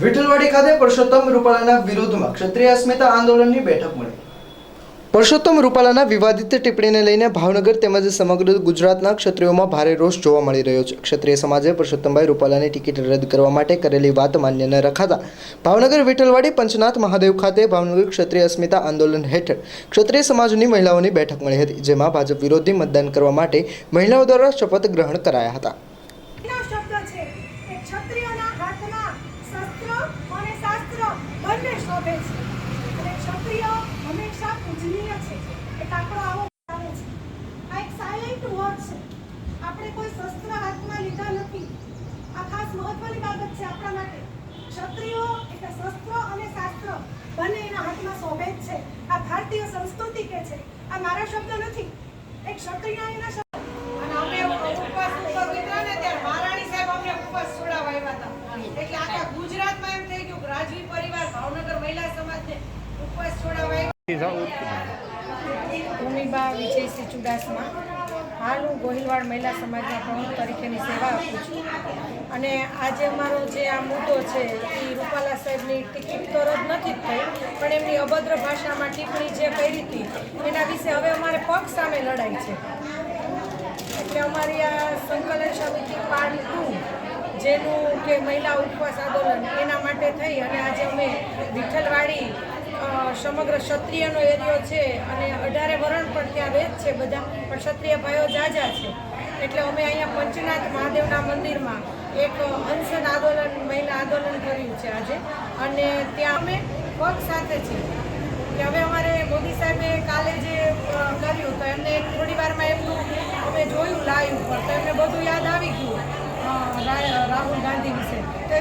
વિઠ્ઠલવાડી ખાતે પરસોત્તમ રૂપાલાના વિરોધમાં ક્ષત્રિય અસ્મિતા આંદોલનની બેઠક મળી. પરસોત્તમ રૂપાલાના વિવાદિત ટિપ્પણીને લઈને ભાવનગર તેમજ સમગ્ર ગુજરાતના ક્ષત્રિયોમાં ભારે રોષ જોવા મળી રહ્યો છે. ક્ષત્રિય સમાજે પરસોત્તમભાઈ રૂપાલાની ટિકિટ રદ કરવા માટે કરેલી વાત માન્ય ન રખાતા ભાવનગર વિઠ્ઠલવાડી પંચનાથ મહાદેવ ખાતે ભાવનગર ક્ષત્રિય અસ્મિતા આંદોલન હેઠળ ક્ષત્રિય સમાજની મહિલાઓની બેઠક મળી હતી, જેમાં ભાજપ વિરોધી મતદાન કરવા માટે મહિલાઓ દ્વારા શપથ ગ્રહણ કરાયા હતા. કે ક્ષત્રિયોના હાથમાં શસ્ત્ર અને શાસ્ત્ર બંને શોભે છે. અને ક્ષત્રિય હંમેશા પૂજનીય છે. એક આપણો આવો આવે છે. આ એક સાયલેન્ટ વોર છે. આપણે કોઈ શસ્ત્ર હાથમાં લીધા નથી. આ ખાસ મહત્વની બાબત છે આપણા માટે. ક્ષત્રિયો એટલે શસ્ત્ર અને શાસ્ત્ર બંને એના હાથમાં શોભે છે. આ ભારતીય સંસ્કૃતિ કે છે. આ મારા શબ્દ નથી. એક ક્ષત્રિય એના શબ્દ અને અમે ઉપવાસ ઉપર ઉતર્યા ને ત્યારે મહારાણી સાહેબ અમને ઉપવાસ છોડાવવા આવ્યા હતા એટલે વિજયસિંહ ચુડાસમા, હાલ હું ગોહિલવાડ મહિલા સમાજના પ્રમુખ તરીકેની સેવા આપું છું. અને આજે અમારો જે આ મુદ્દો છે, એ રૂપાલા સાહેબની ટિકિટ તો રદ નથી થઈ, પણ એમની અભદ્ર ભાષામાં ટિપ્પણી જે કરી હતી, એના વિશે હવે અમારે પક્ષ સામે લડાઈ છે. એટલે અમારી આ સંકલન સમિતિ પાર્ટ જેનું કે મહિલા ઉપવાસ આંદોલન એના માટે થઈ અને આજે અમે વિઠ્ઠલવાડી સમગ્ર ક્ષત્રિયનો એરિયો છે અને અઢારે વરણ પણ ત્યાં રહે છે બધા, પણ ક્ષત્રિય ભાઈઓ જાજા છે. એટલે અમે અહીંયા પંચનાથ મહાદેવના મંદિરમાં એક અનશન આંદોલન, મહિલા આંદોલન કર્યું છે આજે. અને ત્યાં અમે પગ સાથે છીએ. કે હવે અમારે મોદી સાહેબે કાલે જે કર્યું તો એમને થોડી વારમાં એમનું અમે જોયું લાઈવ પર, તો એમને બધું યાદ આવી ગયું.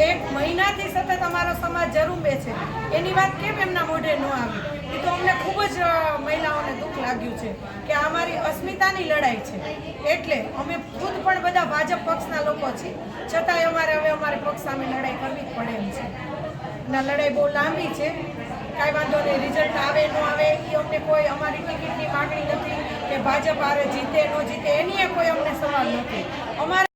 એક મહિનાથી સતત અમારો સમાજ જરૂબે છે. એની વાત કેમ એમના મોઢે ન આવી? એ તો અમને ખૂબ જ મહિલાઓને દુઃખ લાગ્યું છે કે અમારી અસ્મિતાની લડાઈ છે. એટલે અમે ખુદ પણ બધા ભાજપ પક્ષના લોકો છીએ. છતાંય અમારે હવે અમારે પક્ષ સામે લડાઈ કરવી જ પડે એમ છે. ના, લડાઈ બહુ લાંબી છે. કાંઈ વાંધો નહીં રિઝલ્ટ આવે, ન આવે એ અમને કોઈ અમારી ટિકિટની માગણી નથી કે ભાજપ આરે જીતે, ન જીતે, એની કોઈ અમને સવાલ નથી. અમારે